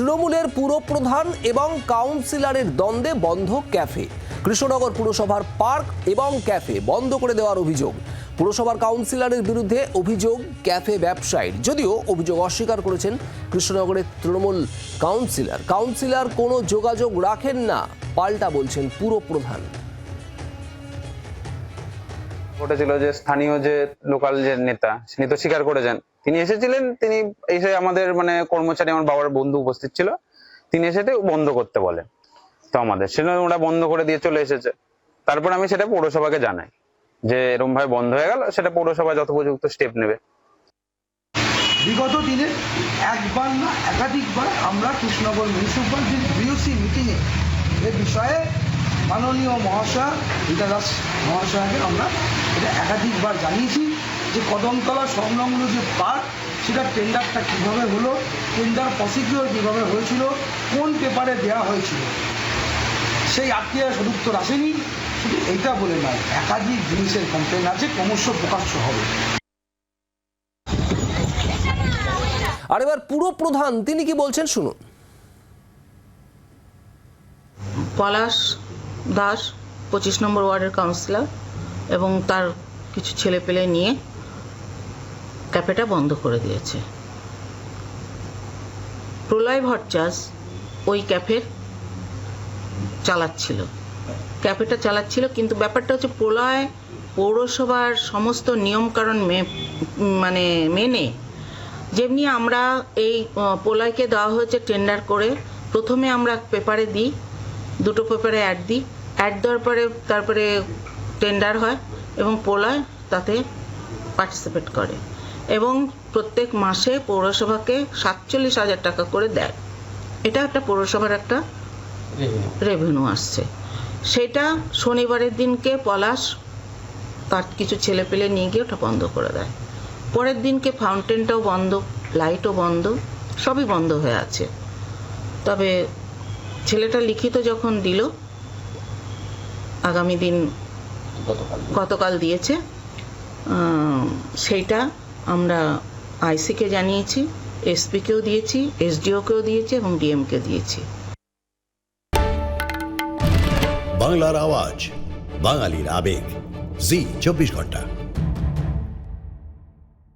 তৃণমূলের পুরপ্রধান এবং কাউন্সিলরের দ্বন্দ্বে বন্ধ ক্যাফে। কৃষ্ণনগর পুরসভার পার্ক এবং ক্যাফে বন্ধ করে দেওয়ার অভিযোগ। পুরসভার কাউন্সিলরের বিরুদ্ধে অভিযোগ ক্যাফে ব্যবসায়ীর। যদিও অভিযোগ অস্বীকার করেছেন কৃষ্ণনগরের তৃণমূল কাউন্সিলর। কাউন্সিলর কোনো যোগাযোগ রাখেন না, পাল্টা বলছেন পুরপ্রধান। ঘটেছিল যে স্থানীয় যে লোকাল যে নেতা, তিনি তো স্বীকার করেছেন। তিনি এসেছিলেন, তিনি এসে আমাদের মানে কর্মচারী, আমার বাবার বন্ধু উপস্থিত ছিল, তিনি এসে বন্ধ করতে বলেন। তো আমাদের সেজন্য ওরা বন্ধ করে দিয়ে চলে এসেছে। তারপর আমি সেটা পৌরসভাকে জানাই, যে এরকম ভাবে বন্ধ হয়ে গেল, সেটা পৌরসভা যথোপযুক্ত স্টেপ নেবে। বিগত দিনে একবার না একাধিকবার আমরা কৃষ্ণনগর মিউনিসিপাল যে বিওসি মিটিংয়ে এ বিষয়ে মাননীয় মহাশয় রীতা দাস মহাশয়কে আমরা এটা একাধিকবার জানিয়েছি যে কদমতলা সংলগ্ন যে পার্ক সেটা টেন্ডারটা কীভাবে হলো টেন্ডার প্রসিকিউর কীভাবে হয়েছিল কোন পেপারে দেওয়া হয়েছিল। সেই আত্মীয় সদুত্তর আসেনি শুধু এইটা বলে নয় একাধিক জিনিসের কমপ্লেন আছে ক্রমশ প্রকাশ্য হবে। আর এবার পুরপ্রধান তিনি কি বলছেন শুনুন। পলাশ দাস পঁচিশ নম্বর ওয়ার্ডের কাউন্সিলর এবং তার কিছু ছেলেপেলে নিয়ে ক্যাফেটা বন্ধ করে দিয়েছে। প্রলয় ভট্টাচ ওই ক্যাফের চালাচ্ছিল। ক্যাফেটা চালাচ্ছিল, কিন্তু ব্যাপারটা হচ্ছে প্রলয় পৌরসভার সমস্ত নিয়মকানুন মানে মেনে। যেমনি আমরা এই পোলাইকে দেওয়া হয়েছে টেন্ডার করে, প্রথমে আমরা পেপারে দিই, দুটো পেপারে অ্যাড দিই অ্যাড দেওয়ার পরে তারপরে টেন্ডার হয় এবং পোলায় তাতে পার্টিসিপেট করে এবং প্রত্যেক মাসে পৌরসভাকে সাতচল্লিশ হাজার টাকা করে দেয়। এটা একটা পৌরসভার একটা রেভিনিউ আসছে। সেটা শনিবারের দিনকে পলাশ তার কিছু ছেলে পেলে নিয়ে গিয়ে ওটা বন্ধ করে দেয়। পরের দিনকে ফাউন্টেনটাও বন্ধ লাইটও বন্ধ সবই বন্ধ হয়ে আছে। তবে ছেলেটা লিখিত যখন দিল আগামী দিন গতকাল দিয়েছে। আহ, সেইটা আমরা আইসিকে জানিয়েছি এসপিকেও দিয়েছি এসডিওকেও দিয়েছি এবং ডিএমকে দিয়েছি। বাংলার আওয়াজ বাঙালির আবেগ। জি চব্বিশ ঘণ্টা।